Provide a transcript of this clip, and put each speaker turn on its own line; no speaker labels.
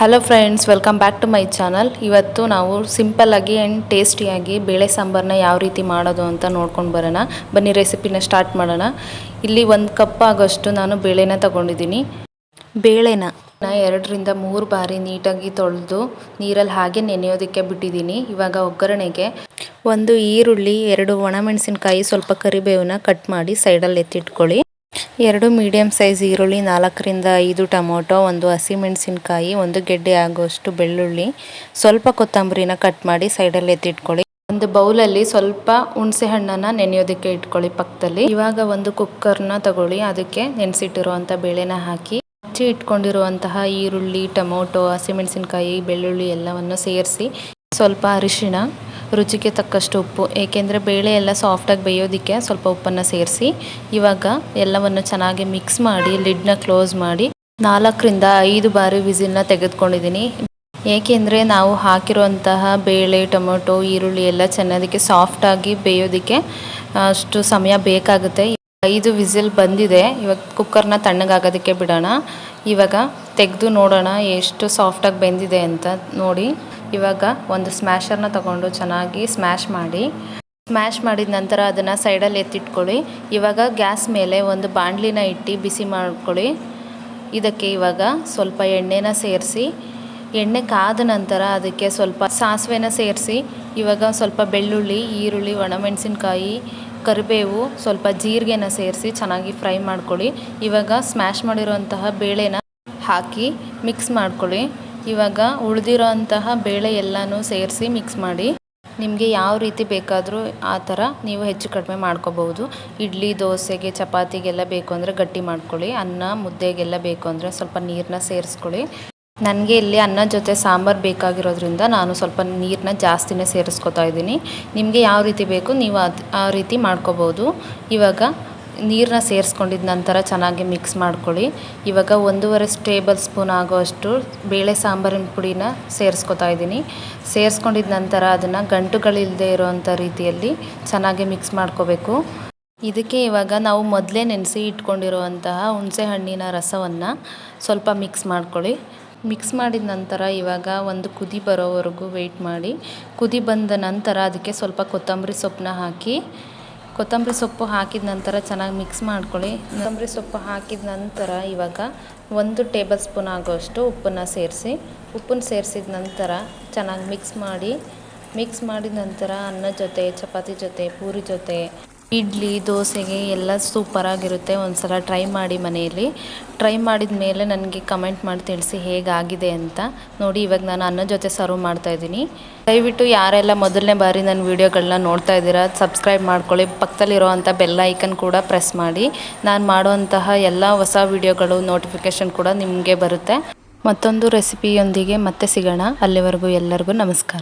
Hello friends welcome back to my channel ಇವತ್ತು ನಾವು ಸಿಂಪಲ್ಲಾಗಿ ಆ್ಯಂಡ್ ಟೇಸ್ಟಿಯಾಗಿ ಬೇಳೆ ಸಾಂಬಾರನ್ನ ಯಾವ ರೀತಿ ಮಾಡೋದು ಅಂತ ನೋಡ್ಕೊಂಡು ಬರೋಣ. ಬನ್ನಿ ರೆಸಿಪಿನ ಸ್ಟಾರ್ಟ್ ಮಾಡೋಣ. ಇಲ್ಲಿ ಒಂದು ಕಪ್ ಆಗೋಷ್ಟು ನಾನು ಬೇಳೆನ ತಗೊಂಡಿದ್ದೀನಿ. ಬೇಳೆನ ಎರಡರಿಂದ ಮೂರು ಬಾರಿ ನೀಟಾಗಿ ತೊಳೆದು ನೀರಲ್ಲಿ ಹಾಗೆ ನೆನೆಯೋದಕ್ಕೆ ಬಿಟ್ಟಿದ್ದೀನಿ. ಇವಾಗ ಒಗ್ಗರಣೆಗೆ ಒಂದು ಈರುಳ್ಳಿ, ಎರಡು ಒಣಮೆಣಸಿನಕಾಯಿ ಸ್ವಲ್ಪ ಕರಿಬೇವನ್ನ ಕಟ್ ಮಾಡಿ ಸೈಡಲ್ಲಿ ಎತ್ತಿಟ್ಕೊಳ್ಳಿ. ಎರಡು ಮೀಡಿಯಂ ಸೈಜ್ ಈರುಳ್ಳಿ, ನಾಲ್ಕರಿಂದ ಐದು ಟೊಮೊಟೊ, ಒಂದು ಹಸಿಮೆಣಸಿನಕಾಯಿ ಒಂದು ಗೆಡ್ಡೆ ಆಗುವಷ್ಟು ಬೆಳ್ಳುಳ್ಳಿ, ಸ್ವಲ್ಪ ಕೊತ್ತಂಬರಿನ ಕಟ್ ಮಾಡಿ ಸೈಡಲ್ಲಿ ಎತ್ತಿಟ್ಕೊಳ್ಳಿ. ಒಂದು ಬೌಲಲ್ಲಿ ಸ್ವಲ್ಪ ಹುಣಸೆ ಹಣ್ಣನ್ನ ನೆನೆಯೋದಕ್ಕೆ ಇಟ್ಕೊಳ್ಳಿ ಪಕ್ಕದಲ್ಲಿ. ಇವಾಗ ಒಂದು ಕುಕ್ಕರ್ನ ತಗೊಳ್ಳಿ, ಅದಕ್ಕೆ ನೆನೆಸಿಟ್ಟಿರುವಂಥ ಬೇಳೆನ ಹಾಕಿ. ಹಚ್ಚಿ ಇಟ್ಕೊಂಡಿರುವಂತಹ ಈರುಳ್ಳಿ, ಟೊಮೊಟೊ ಹಸಿಮೆಣಸಿನಕಾಯಿ ಬೆಳ್ಳುಳ್ಳಿ ಎಲ್ಲವನ್ನು ಸೇರಿಸಿ ಸ್ವಲ್ಪ ಅರಿಶಿಣ ರುಚಿಗೆ ತಕ್ಕಷ್ಟು ಉಪ್ಪು, ಏಕೆಂದರೆ ಬೇಳೆ ಎಲ್ಲ ಸಾಫ್ಟಾಗಿ ಬೇಯೋದಕ್ಕೆ ಸ್ವಲ್ಪ ಉಪ್ಪನ್ನು ಸೇರಿಸಿ, ಇವಾಗ ಎಲ್ಲವನ್ನು ಚೆನ್ನಾಗಿ ಮಿಕ್ಸ್ ಮಾಡಿ ಲಿಡ್ನ ಕ್ಲೋಸ್ ಮಾಡಿ, ನಾಲ್ಕರಿಂದ ಐದು ಬಾರಿ ವಿಸಿಲ್ನ ತೆಗೆದುಕೊಂಡಿದ್ದೀನಿ. ಏಕೆಂದರೆ ನಾವು ಹಾಕಿರುವಂತಹ ಬೇಳೆ, ಟೊಮೊಟೊ, ಈರುಳ್ಳಿ ಎಲ್ಲ ಚೆನ್ನಾಗಿ ಸಾಫ್ಟಾಗಿ ಬೇಯೋದಕ್ಕೆ, ಅಷ್ಟು ಸಮಯ ಬೇಕಾಗುತ್ತೆ. ಐದು ವಿಸಿಲ್ ಬಂದಿದೆ. ಇವಾಗ ಕುಕ್ಕರ್ನ ತಣ್ಣಗಾಗೋದಕ್ಕೆ ಬಿಡೋಣ. ಇವಾಗ ತೆಗೆದು ನೋಡೋಣ ಎಷ್ಟು ಸಾಫ್ಟಾಗಿ ಬೆಂದಿದೆ ಅಂತ ನೋಡಿ. ಇವಾಗ ಒಂದು ಸ್ಮ್ಯಾಶರ್ನ ತಗೊಂಡು ಚೆನ್ನಾಗಿ ಸ್ಮ್ಯಾಶ್ ಮಾಡಿ. ಸ್ಮ್ಯಾಶ್ ಮಾಡಿದ ನಂತರ ಅದನ್ನು ಸೈಡಲ್ಲಿ ಎತ್ತಿಟ್ಕೊಳ್ಳಿ. ಇವಾಗ ಗ್ಯಾಸ್ ಮೇಲೆ ಒಂದು ಬಾಣಲಿನ ಇಟ್ಟು ಬಿಸಿ ಮಾಡ್ಕೊಳ್ಳಿ. ಇದಕ್ಕೆ ಇವಾಗ ಸ್ವಲ್ಪ ಎಣ್ಣೆನ ಸೇರಿಸಿ, ಎಣ್ಣೆ ಕಾದ ನಂತರ ಅದಕ್ಕೆ ಸ್ವಲ್ಪ ಸಾಸಿವೆನ ಸೇರಿಸಿ, ಇವಾಗ ಸ್ವಲ್ಪ ಬೆಳ್ಳುಳ್ಳಿ, ಈರುಳ್ಳಿ, ಒಣಮೆಣಸಿನ್ಕಾಯಿ, ಕರಿಬೇವು, ಸ್ವಲ್ಪ ಜೀರಿಗೆನ ಸೇರಿಸಿ ಚೆನ್ನಾಗಿ ಫ್ರೈ ಮಾಡ್ಕೊಳ್ಳಿ. ಇವಾಗ ಸ್ಮ್ಯಾಶ್ ಮಾಡಿರುವಂತಹ ಬೇಳೆನ ಹಾಕಿ ಮಿಕ್ಸ್ ಮಾಡ್ಕೊಳ್ಳಿ. ಇವಾಗ ಉಳಿದಿರೋಂತಹ ಬೇಳೆ ಎಲ್ಲನೂ ಸೇರಿಸಿ ಮಿಕ್ಸ್ ಮಾಡಿ. ನಿಮಗೆ ಯಾವ ರೀತಿ ಬೇಕಾದರೂ ಆ ಥರ ನೀವು ಹೆಚ್ಚು ಕಡಿಮೆ ಮಾಡ್ಕೋಬಹುದು. ಇಡ್ಲಿ, ದೋಸೆಗೆ, ಚಪಾತಿಗೆಲ್ಲ ಬೇಕು ಅಂದರೆ ಗಟ್ಟಿ ಮಾಡ್ಕೊಳ್ಳಿ. ಅನ್ನ, ಮುದ್ದೆಗೆಲ್ಲ ಬೇಕು ಅಂದರೆ ಸ್ವಲ್ಪ ನೀರನ್ನ ಸೇರಿಸ್ಕೊಳ್ಳಿ. ನನಗೆ ಇಲ್ಲಿ ಅನ್ನ ಜೊತೆ ಸಾಂಬಾರು ಬೇಕಾಗಿರೋದ್ರಿಂದ ನಾನು ಸ್ವಲ್ಪ ನೀರನ್ನ ಜಾಸ್ತಿನೇ ಸೇರಿಸ್ಕೊತಾ ಇದ್ದೀನಿ. ನಿಮಗೆ ಯಾವ ರೀತಿ ಬೇಕು ನೀವು ಅದು ಆ ರೀತಿ ಮಾಡ್ಕೋಬೋದು ಇವಾಗ ನೀರನ್ನ ಸೇರಿಸ್ಕೊಂಡಿದ್ದ ನಂತರ ಚೆನ್ನಾಗಿ ಮಿಕ್ಸ್ ಮಾಡ್ಕೊಳ್ಳಿ. ಇವಾಗ ಒಂದೂವರೆ ಟೇಬಲ್ ಸ್ಪೂನ್ ಆಗೋಷ್ಟು ಬೇಳೆ ಸಾಂಬಾರಿನ ಪುಡಿನ ಸೇರಿಸ್ಕೊತಾ ಇದ್ದೀನಿ. ಸೇರಿಸ್ಕೊಂಡಿದ್ದ ನಂತರ ಅದನ್ನು ಗಂಟುಗಳಿಲ್ಲದೆ ಇರೋವಂಥ ರೀತಿಯಲ್ಲಿ ಚೆನ್ನಾಗಿ ಮಿಕ್ಸ್ ಮಾಡ್ಕೋಬೇಕು. ಇದಕ್ಕೆ ಇವಾಗ ನಾವು ಮೊದಲೇ ನೆನೆಸಿ ಇಟ್ಕೊಂಡಿರುವಂತಹ ಹುಣಸೆ ಹಣ್ಣಿನ ರಸವನ್ನು ಸ್ವಲ್ಪ ಮಿಕ್ಸ್ ಮಾಡ್ಕೊಳ್ಳಿ. ಮಿಕ್ಸ್ ಮಾಡಿದ ನಂತರ ಇವಾಗ ಒಂದು ಕುದಿ ಬರೋವರೆಗೂ ವೆಯ್ಟ್ ಮಾಡಿ. ಕುದಿ ಬಂದ ನಂತರ ಅದಕ್ಕೆ ಸ್ವಲ್ಪ ಕೊತ್ತಂಬರಿ ಸೊಪ್ಪನ್ನ ಹಾಕಿ ಕೊತ್ತಂಬರಿ ಸೊಪ್ಪು ಹಾಕಿದ ನಂತರ ಚೆನ್ನಾಗಿ ಮಿಕ್ಸ್ ಮಾಡ್ಕೊಳ್ಳಿ. ಕೊತ್ತಂಬರಿ ಸೊಪ್ಪು ಹಾಕಿದ ನಂತರ ಇವಾಗ ಒಂದು ಟೇಬಲ್ ಸ್ಪೂನ್ ಆಗೋಷ್ಟು ಉಪ್ಪನ್ನು ಸೇರಿಸಿ, ಉಪ್ಪನ್ನು ಸೇರಿಸಿದ ನಂತರ ಚೆನ್ನಾಗಿ ಮಿಕ್ಸ್ ಮಾಡಿ, ಮಿಕ್ಸ್ ಮಾಡಿದ ನಂತರ ಅನ್ನ ಜೊತೆ, ಚಪಾತಿ ಜೊತೆ, ಪೂರಿ ಜೊತೆ ಇಡ್ಲಿ, ದೋಸೆಗೆ ಎಲ್ಲ ಸೂಪರಾಗಿರುತ್ತೆ ಒಂದು ಸಲ ಟ್ರೈ ಮಾಡಿ ಮನೆಯಲ್ಲಿ. ಟ್ರೈ ಮಾಡಿದ ಮೇಲೆ ನನಗೆ ಕಮೆಂಟ್ ಮಾಡಿ ತಿಳಿಸಿ ಹೇಗಾಗಿದೆ ಅಂತ. ನೋಡಿ, ಇವಾಗ ನಾನು ಅನ್ನ ಜೊತೆ ಸರ್ವ್ ಮಾಡ್ತಾ ಇದ್ದೀನಿ. ದಯವಿಟ್ಟು ಯಾರೆಲ್ಲ ಮೊದಲನೇ ಬಾರಿ ನನ್ನ ವೀಡಿಯೋಗಳನ್ನ ನೋಡ್ತಾ ಇದ್ದೀರಾ ಸಬ್ಸ್ಕ್ರೈಬ್ ಮಾಡ್ಕೊಳ್ಳಿ. ಪಕ್ಕದಲ್ಲಿರುವಂಥ ಬೆಲ್ ಐಕನ್ ಕೂಡ ಪ್ರೆಸ್ ಮಾಡಿ. ನಾನು ಮಾಡುವಂತಹ ಎಲ್ಲ ಹೊಸ ವೀಡಿಯೋಗಳು ನೋಟಿಫಿಕೇಷನ್ ಕೂಡ ನಿಮಗೆ ಬರುತ್ತೆ. ಮತ್ತೊಂದು ರೆಸಿಪಿಯೊಂದಿಗೆ ಮತ್ತೆ ಸಿಗೋಣ. ಅಲ್ಲಿವರೆಗೂ ಎಲ್ಲರಿಗೂ ನಮಸ್ಕಾರ.